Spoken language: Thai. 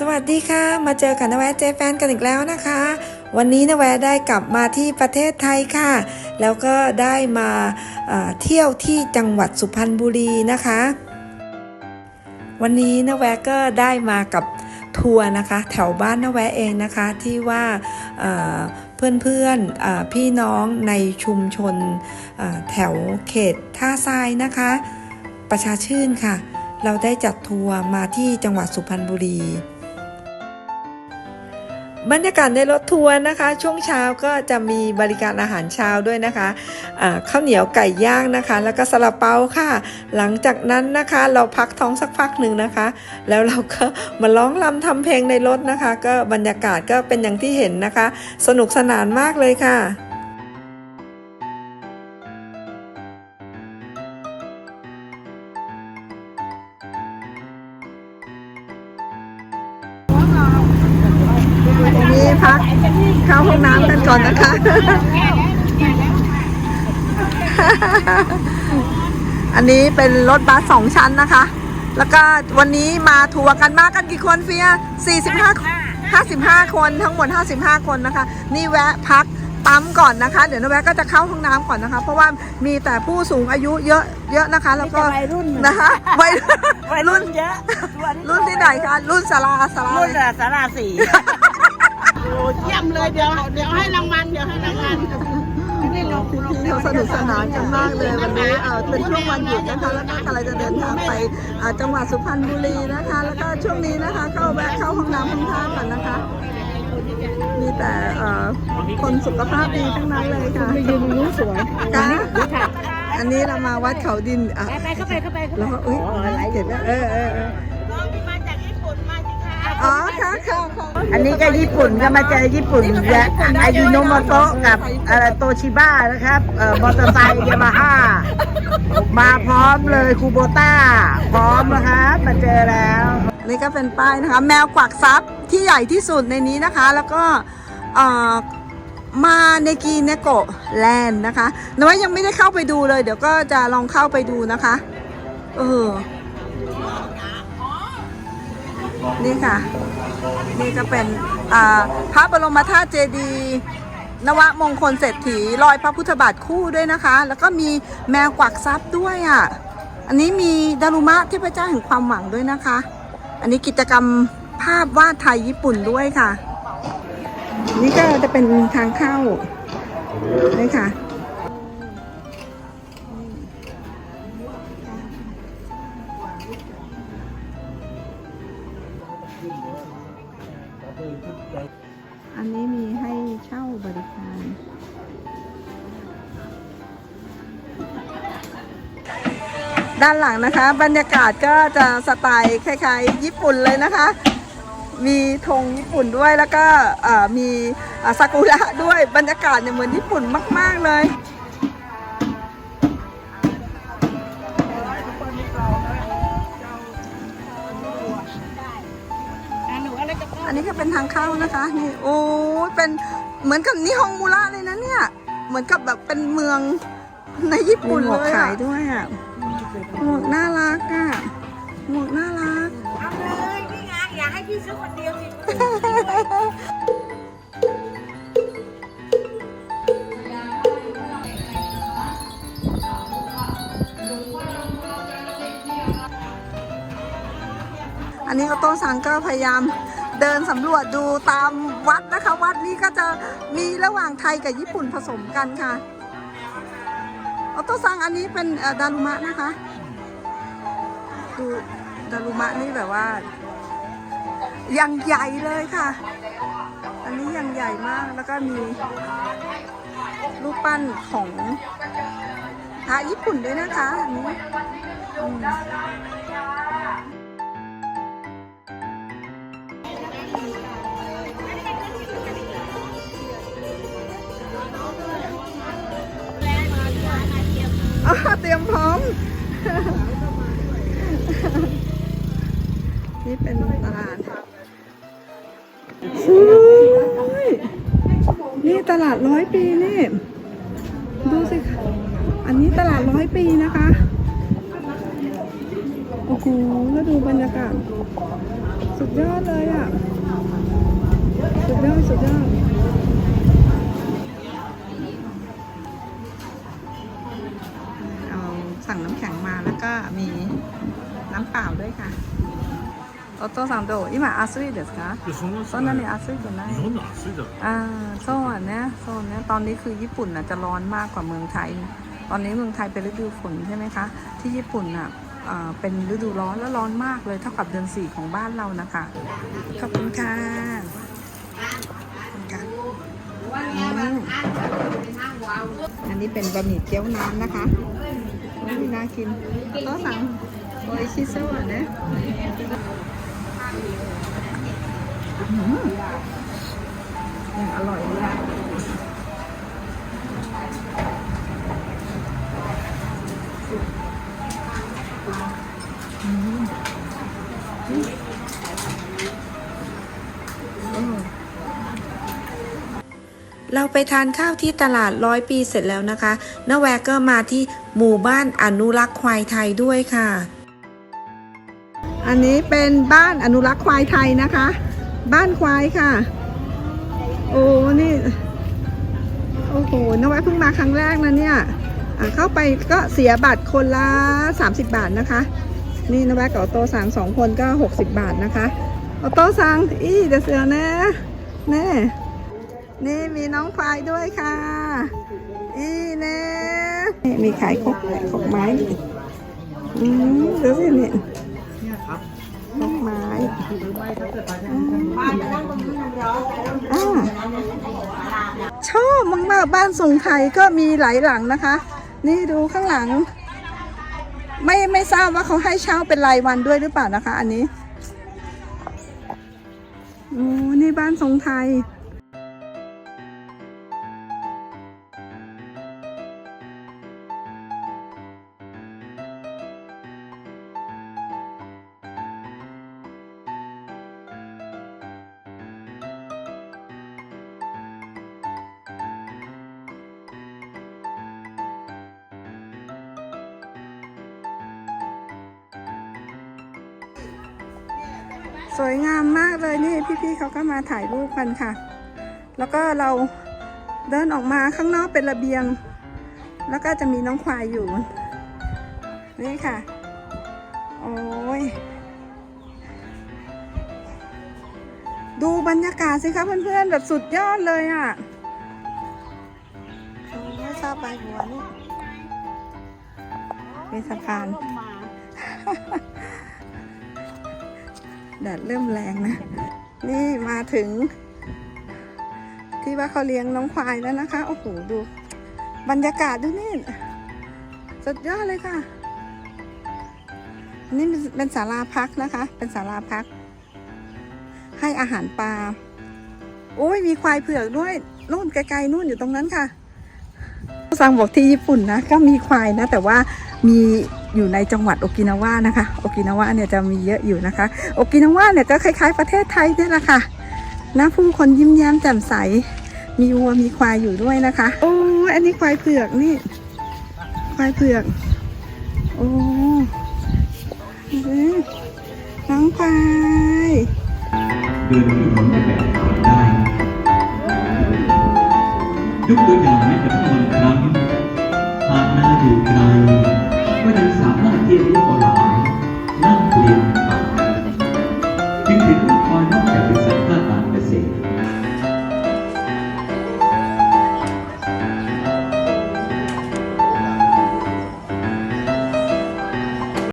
สวัสดีค่ะ มาเจอกับนแวะเจแฟนกันอีกแล้วนะคะ วันนี้นแวะได้กลับมาที่ประเทศไทยค่ะ แล้วก็ได้มาเที่ยวที่จังหวัดสุพรรณบุรีนะคะ วันนี้นแวะก็ได้มากับทัวร์นะคะ แถวบ้านนแวะเองนะคะที่ว่าเอ่อเพื่อนๆพี่น้องในชุมชนแถวเขตท่าทรายนะคะ ประชาชื่นค่ะ เราได้จัดทัวร์มาที่จังหวัดสุพรรณบุรี บรรยากาศในรถทัวร์นะคะ ช่วงเช้าก็จะมีบริการอาหารเช้าด้วยนะคะะข้าวเหนียวไก่ย่างนะคะ แล้วก็ซาลาเปาค่ะ หลังจากนั้นนะคะ เราพักท้องสักพักหนึ่งนะคะ แล้วเราก็มาร้องรำทำเพลงในรถนะคะ ก็บรรยากาศก็เป็นอย่างที่เห็นนะคะ สนุกสนานมากเลยค่ะ วันนี้พักเข้าห้องน้ำกันก่อนนะคะอันนี้เป็นรถบัสสองชั้นนะคะ แล้วก็วันนี้มาทัวร์กันมากันกี่คนเฟีย45 55คนทั้งหมด 55 คนนะคะ นี่แวะพัก ปั๊มก่อนนะคะ เดี๋ยวนะแวะก็จะเข้าห้องน้ำก่อนนะคะ เพราะว่ามีแต่ผู้สูงอายุเยอะเยอะนะคะ แล้วก็วัยรุ่น นะคะวัยวัยรุ่รุ่นนเยอะรุ่นที่ไหนคะรุ่นสาราสารารุ่นสาราสี่โอ้เยี่ยมเลยเดี๋ยวเดี๋ยวให้รางวัลเดี๋ยวให้รางวัลนี่ลงพี่ๆเขาสนุกสนานกันมากเลยวันนี้เอ่อเป็นช่วงวันหยุดนะคะแล้วก็กำลังจะเดินทางไปเอ่อจังหวัดสุพรรณบุรีนะคะ แล้วก็ช่วงนี้นะคะก็แวะเข้าห้องน้ำห้องท่ากันนะคะ มีแต่เอ่อคนสุขภาพดีทั้งนั้นเลยค่ะยืนรู้สวยค่ะอันนี้เรามาวัดเขาดินอะไปเข้าไปเข้าไปแล้วก็อุ้ยเห็นไหมเออเออเออมาจากญี่ปุ่นมาสิคะอ๋อค่ะค่ะค่ะอันนี้ก็ญี่ปุ่นก็มาเจอญี่ปุ่นและอายุโนโมโตะกับโตชิบ้านะครับเอ่อมอเตอร์ไซค์ยามาฮ่ามาพร้อมเลยคูโบต้า พร้อมนะครับมาเจอแล้ว นี่ก็เป็นป้ายนะคะ แมวกวักซับ ที่ใหญ่ที่สุดในนี้นะคะ แล้วก็มาในกีเนโกแลนด์นะคะนว่ายังไม่ได้เข้าไปดูเลย เดี๋ยวก็จะลองเข้าไปดูนะคะ เออ นี่ค่ะ นี่ก็เป็นพระบรมธาตุเจดีย์นวมงคลเศรษฐีรอยพระพุทธบาทคู่ด้วยนะคะ แล้วก็มีแมวกวักซับด้วยอะ อันนี้มีดารุมะเทพเจ้าแห่งความหวังด้วยนะคะ อันนี้กิจกรรม ภาพวาดไทยญี่ปุ่นด้วยค่ะ นี่ก็จะเป็นทางเข้านี่ค่ะอันนี้มีให้เช่าบริการด้านหลังนะคะ บรรยากาศก็จะสไตล์คล้ายๆ ญี่ปุ่นเลยนะคะ มีธงญี่ปุ่นด้วยแล้วก็เอ่อมีอ่าซากุระด้วยบรรยากาศเนี่ยเหมือนญี่ปุ่นมาก ๆ เลยอันนี้ก็เป็นทางเข้านะคะ นี่โอ้ยเป็นเหมือนกับนิฮงมูระเลยนะเนี่ย เหมือนกับแบบเป็นเมืองในญี่ปุ่นเลยขายด้วยอะหมวกน่ารักอะหมวกน่ารัก พี่ซื้อคนเดียวสิอันนี้ก็โต้สังก็พยายามเดินสำรวจดูตามวัดนะคะ วัดนี้ก็จะมีระหว่างไทยกับญี่ปุ่นผสมกันค่ะออโต้ซังอันนี้เป็นดารุมะนะคะ ดูดารุมะนี่แบบว่า ยังใหญ่เลยค่ะ อันนี้ยังใหญ่มากแล้วก็มีรูปปั้นของพระญี่ปุ่นด้วยนะคะอันนี้เตรียมพร้อม นี่เป็นตลาด อุ้ยนี่ตลาดร้อยปีนี่ ดูสิคะอันนี้ตลาดร้อยปีนะคะ โอ้โห แล้วดูบรรยากาศ สุดยอดเลยอะ สุดยอด สุดยอดเอาสั่งน้ำแข็งมาแล้วก็มีน้ำเปล่าด้วยค่ะ โอโต้สั่งโด今暑いですかいやそんなそんなに暑いじゃない日本の暑いだろ อ่าโซนเนี้ยโซนเนี้ยตอนนี้คือญี่ปุ่นน่ะจะร้อนมากกว่าเมืองไทย ตอนนี้เมืองไทยเป็นฤดูฝนใช่ไหมคะ ที่ญี่ปุ่นน่ะอ่าเป็นฤดูร้อนแล้วร้อนมากเลยเท่ากับเดือนสี่ของบ้านเรานะคะ ขอบคุณค่ะขอบคุณค่ะอืมอันนี้เป็นบะหมี่เกี๊ยวน้ำนะคะโอ้ยน่ากินก็สั่งโออิชิโซะนะ อย่างอร่อยเลยอะอืมอืมเราไปทานข้าวที่ตลาดร้อยปีเสร็จแล้วนะคะนาแวก็มาที่หมู่บ้านอนุรักษ์ควายไทยด้วยค่ะ อันนี้เป็นบ้านอนุรักษ์ควายไทยนะคะ บ้านควายค่ะ โอ้ นี่ โอ้โหนวัดเพิ่งมาครั้งแรกนะเนี่ยเข้าไปก็เสียบัตรคนละ 30 บาทนะคะ นี่นวัดกับออโต้สังสองคนก็ 60 บาทนะคะออโต้สังอีเดี๋ยวเสือนะแน่นี่มีน้องควายด้วยค่ะ อีเน่นี่มีขายครกขายครกไม้ด้วยอืมดูสิเนี่ย ชอบมากๆบ้านทรงไทยก็มีหลายหลังนะคะ นี่ดูข้างหลัง ไม่ไม่ทราบว่าเขาให้เช่าเป็นรายวันด้วยหรือเปล่านะคะ อันนี้โอ้นี่บ้านทรงไทย สวยงามมากเลยนี่พี่ๆเขาก็มาถ่ายรูปกันค่ะ แล้วก็เราเดินออกมาข้างนอกเป็นระเบียง แล้วก็จะมีน้องควายอยู่ นี่ค่ะ โอ้ย ดูบรรยากาศสิคะเพื่อนๆ แบบสุดยอดเลยอะ่ะโอ้ยชอบไปหัวนี่มีสะพาน แดดเริ่มแรงนะ นี่มาถึง ที่ว่าเขาเลี้ยงน้องควายแล้วนะคะ โอ้โห ดู บรรยากาศดูนี่ สุดยอดเลยค่ะนนี้เป็นศาลาพักนะคะ เป็นศาลาพัก ให้อาหารปลา โอ้ย มีควายเผือกด้วย นู่นไกลๆนู่นอยู่ตรงนั้นค่ะซังบอกที่ญี่ปุ่นนะ ก็มีควายนะ แต่ว่ามี อยู่ในจังหวัดโอกินาว่านะคะโอกินาว่าเนี่ยจะมีเยอะอยู่นะคะโอกินาว่าเนี่ยก็คล้าย ๆ ประเทศไทยนี่แหละค่ะน้าผู้คนยิ้มแย้มแจ่มใส มีวัวมีควายอยู่ด้วยนะคะ โอ้อันนี้ควายเผือกนี่ ควายเผือกโอ้น้องควายเดินที่ผมจะแบบได้ยกตัวอย่างแม้กระทั่งบางคาง